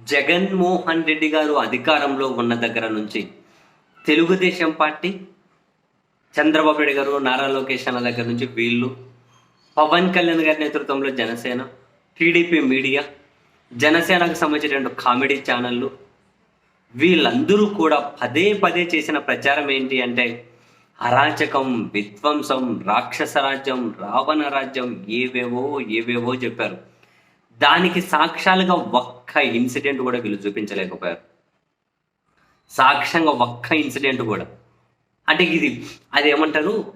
జగన్మోహన్ రెడ్డి గారు అధికారంలో ఉన్న దగ్గర నుంచి తెలుగుదేశం పార్టీ చంద్రబాబు నాయుడు గారు నారా లోకేష్ అన్న దగ్గర నుంచి వీళ్ళు పవన్ కళ్యాణ్ గారి నేతృత్వంలో జనసేన టీడీపీ మీడియా జనసేనకు సంబంధించిన రెండు కామెడీ ఛానళ్ళు వీళ్ళందరూ కూడా పదే పదే చేసిన ప్రచారం ఏంటి అంటే అరాచకం విధ్వంసం రాక్షస రాజ్యం రావణ రాజ్యం ఏవేవో ఏవేవో చెప్పారు. దానికి సాక్ష్యాలుగా ఒక్క ఇన్సిడెంట్ కూడా వీళ్ళు చూపించలేకపోయారు. సాక్ష్యంగా ఒక్క ఇన్సిడెంట్ కూడా. అంటే ఇది అది ఏమంటారు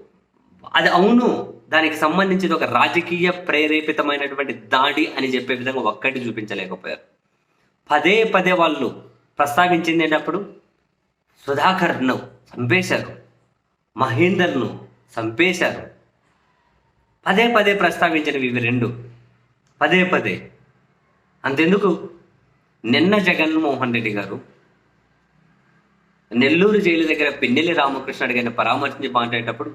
అది అవును దానికి సంబంధించిన ఒక రాజకీయ ప్రేరేపితమైనటువంటి దాడి అని చెప్పే విధంగా ఒక్కటి చూపించలేకపోయారు. పదే పదే వాళ్ళు ప్రస్తావించింది ఏంటప్పుడు? సుధాకర్ను చంపేశారు. మహేందర్ను చంపేశారు. పదే పదే ప్రస్తావించినవి ఇవి రెండు. పదే పదే. అంతెందుకు? నిన్న జగన్మోహన్ రెడ్డి గారు నెల్లూరు జైలు దగ్గర పిన్నెల్లి రామకృష్ణ గారిని పరామర్శించి మాట్లాడేటప్పుడు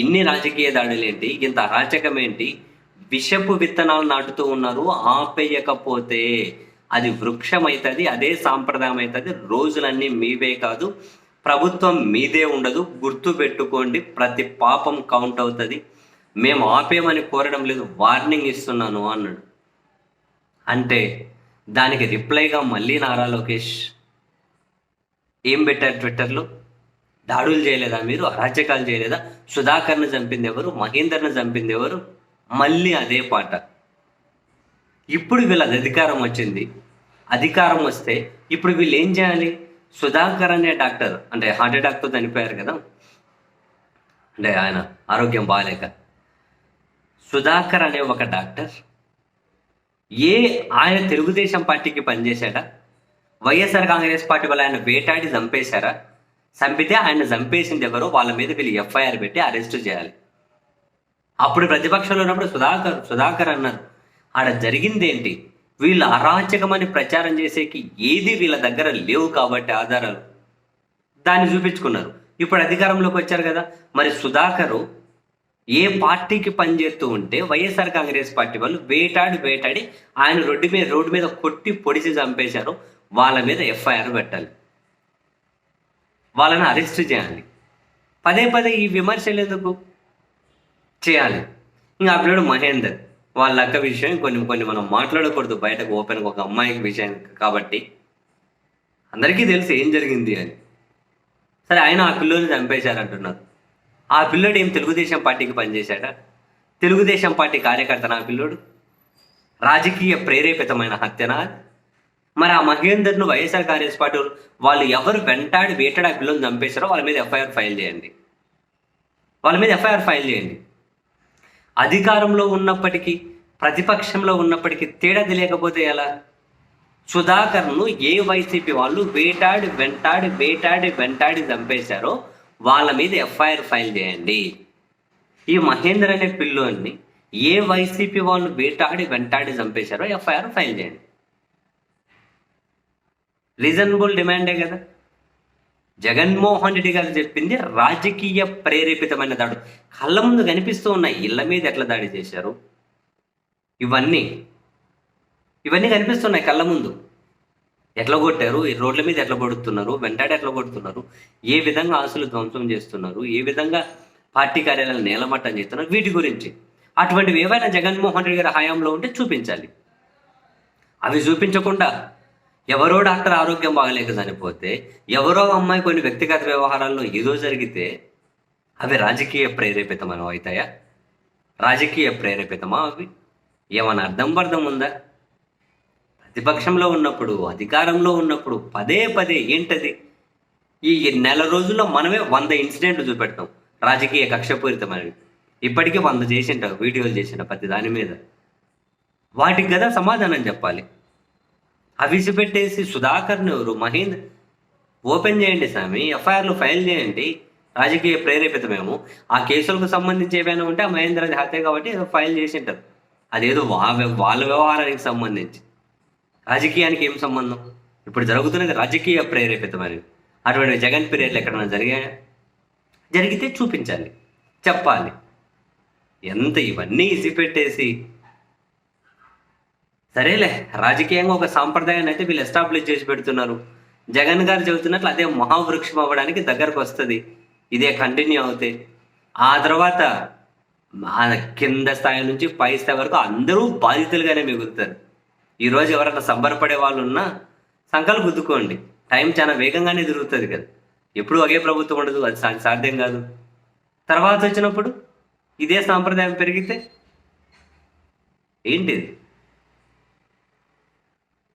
ఇన్ని రాజకీయ దాడులు ఏంటి ఇంత అరాచకం ఏంటి విషపు విత్తనాలు నాటుతూ ఉన్నారు ఆపేయకపోతే అది వృక్షం అవుతుంది అదే సాంప్రదాయం అవుతుంది రోజులన్నీ మీవే కాదు ప్రభుత్వం మీదే ఉండదు గుర్తు పెట్టుకోండి ప్రతి పాపం కౌంట్ అవుతుంది. మేము ఆపేయమని కోరడం లేదు వార్నింగ్ ఇస్తున్నాను అన్నాడు. అంటే దానికి రిప్లైగా మళ్ళీ నారా లోకేష్ ఏం పెట్టారు ట్విట్టర్లో? దాడులు చేయలేదా మీరు? అరాచకాలు చేయలేదా? సుధాకర్ను చంపింది ఎవరు? మహేందర్ను చంపింది ఎవరు? మళ్ళీ అదే పాట. ఇప్పుడు వీళ్ళది అధికారం వచ్చింది. అధికారం వస్తే ఇప్పుడు వీళ్ళు ఏం చేయాలి? సుధాకర్ అనే డాక్టర్ అంటే హార్ట్ అటాక్తో చనిపోయారు కదా? అంటే ఆయన ఆరోగ్యం బాగాలేక. సుధాకర్ అనే ఒక డాక్టర్ ఏ ఆయన తెలుగుదేశం పార్టీకి పనిచేశాడా? వైఎస్ఆర్ కాంగ్రెస్ పార్టీ వాళ్ళు ఆయన వేటాడి చంపేశారా? చంపితే ఆయన చంపేసింది ఎవరో వాళ్ళ మీద వీళ్ళు ఎఫ్ఐఆర్ పెట్టి అరెస్ట్ చేయాలి. అప్పుడు ప్రతిపక్షంలో ఉన్నప్పుడు సుధాకర్ సుధాకర్ అన్నారు ఆడ జరిగింది ఏంటి వీళ్ళు అరాచకమని ప్రచారం చేసేకి ఏది వీళ్ళ దగ్గర లేవు కాబట్టి ఆధారాలు. దాన్ని చూపించుకున్నారు. ఇప్పుడు అధికారంలోకి వచ్చారు కదా. మరి సుధాకరు ఏ పార్టీకి పనిచేస్తూ ఉంటే వైఎస్ఆర్ కాంగ్రెస్ పార్టీ వాళ్ళు వేటాడి వేటాడి ఆయన రోడ్డు మీద రోడ్డు మీద కొట్టి పొడిచి చంపేశారు. వాళ్ళ మీద ఎఫ్ఐఆర్ పెట్టాలి. వాళ్ళని అరెస్ట్ చేయాలి. పదే పదే ఈ విమర్శలు ఎందుకు? చేయాలి. ఇంకా ఆ పిల్లడు మహేందర్. వాళ్ళ అక్క విషయం కొన్ని కొన్ని మనం మాట్లాడకూడదు. బయటకు ఓపెన్గా ఒక అమ్మాయికి విషయం కాబట్టి. అందరికీ తెలుసు ఏం జరిగింది అని. సరే ఆయన ఆ పిల్లోని చంపేశారంటున్నారు. ఆ పిల్లోడు ఏం తెలుగుదేశం పార్టీకి పనిచేశాడా? తెలుగుదేశం పార్టీ కార్యకర్త నా పిల్లోడు? రాజకీయ ప్రేరేపితమైన హత్యనా? మరి ఆ మహేందర్ను వైఎస్ఆర్ కాంగ్రెస్ పార్టీ వాళ్ళు- ఎవరు వెంటాడి వేటాడి ఆ పిల్లల్ని చంపేశారో వాళ్ళ మీద ఎఫ్ఐఆర్ ఫైల్ చేయండి. వాళ్ళ మీద ఎఫ్ఐఆర్ ఫైల్ చేయండి. అధికారంలో ఉన్నప్పటికీ ప్రతిపక్షంలో ఉన్నప్పటికీ తేడా తెలియకపోతే ఎలా? సుధాకర్ను ఏ వైసీపీ వాళ్ళు వేటాడి వెంటాడి వేటాడి వెంటాడి చంపేశారో వాళ్ళ మీద ఎఫ్ఐఆర్ ఫైల్ చేయండి. ఈ మహేందర్ అనే పిల్లోని ఏ వైసీపీ వాళ్ళు వేటాడి వెంటాడి చంపేశారో ఎఫ్ఐఆర్ ఫైల్ చేయండి. రీజనబుల్ డిమాండే కదా. జగన్మోహన్ రెడ్డి గారు చెప్పింది రాజకీయ ప్రేరేపితమైన దాడు కళ్ళ ముందు కనిపిస్తూ ఉన్నాయి ఇళ్ళ మీద ఎట్లా దాడి చేశారు? ఇవన్నీ. ఇవన్నీ కనిపిస్తున్నాయి కళ్ళ ముందు. ఎట్లా కొట్టారు? ఈ రోడ్ల మీద ఎట్లా కొడుతున్నారు వెంటాడి ఎట్లా కొడుతున్నారు? ఏ విధంగా ఆస్తులు ధ్వంసం చేస్తున్నారు? ఏ విధంగా పార్టీ కార్యాలయాలు నేలమట్టం చేస్తున్నారు? వీటి గురించి. అటువంటివి ఏవైనా జగన్మోహన్ రెడ్డి గారి హయాంలో ఉంటే చూపించాలి. అవి చూపించకుండా ఎవరో డాక్టర్ ఆరోగ్యం బాగలేక చనిపోతే ఎవరో అమ్మాయి కొన్ని వ్యక్తిగత వ్యవహారాల్లో ఏదో జరిగితే అవి రాజకీయ ప్రేరేపితమని అవుతాయా? రాజకీయ ప్రేరేపితమా అవి? ఏమైనా అర్థం పర్థం ఉందా? ప్రతిపక్షంలో ఉన్నప్పుడు అధికారంలో ఉన్నప్పుడు పదే పదే ఏంటది? ఈ నెల రోజుల్లో మనమే వంద ఇన్సిడెంట్లు చూపెడతాం. రాజకీయ కక్షపూరితమైనవి. ఇప్పటికీ వంద చేసింటారు వీడియోలు చేసిన ప్రతి దాని మీద. వాటికి కదా సమాధానం చెప్పాలి. అవిసి పెట్టేసి సుధాకర్ని ఎవరు? మహేంద్ర. ఓపెన్ చేయండి స్వామి ఎఫ్ఐఆర్లు ఫైల్ చేయండి. రాజకీయ ప్రేరేపితమేమో. ఆ కేసులకు సంబంధించి ఏమైనా ఉంటే ఆ మహేంద్రది హత్య కాబట్టి ఏదో ఫైల్ చేసి ఉంటారు అదేదో వా వాళ్ళ వ్యవహారానికి సంబంధించి. రాజకీయానికి ఏం సంబంధం? ఇప్పుడు జరుగుతున్నది రాజకీయ ప్రేరేపితమైనవి అటువంటి జగన్ పీరియడ్లు ఎక్కడైనా జరిగాయా? జరిగితే చూపించాలి. చెప్పాలి. ఎంత ఇవన్నీ ఇసి పెట్టేసి సరేలే రాజకీయంగా ఒక సాంప్రదాయాన్ని అయితే వీళ్ళు ఎస్టాబ్లిష్ చేసి పెడుతున్నారు. జగన్ గారు చెబుతున్నట్లు అదే మహావృక్షం అవ్వడానికి దగ్గరకు వస్తుంది. ఇదే కంటిన్యూ అవుతే. ఆ తర్వాత కింద స్థాయి నుంచి పై స్థాయి వరకు అందరూ బాధితులుగానే మిగులుతారు. ఈరోజు ఎవరైనా సంబరపడే వాళ్ళు ఉన్నా సంకలు గుద్దుకోండి. టైం చాలా వేగంగానే తిరుగుతుంది కదా. ఎప్పుడు ఒకే ప్రభుత్వం ఉండదు అది సాధ్యం కాదు. తర్వాత వచ్చినప్పుడు ఇదే సాంప్రదాయం పెరిగితే ఏంటిది?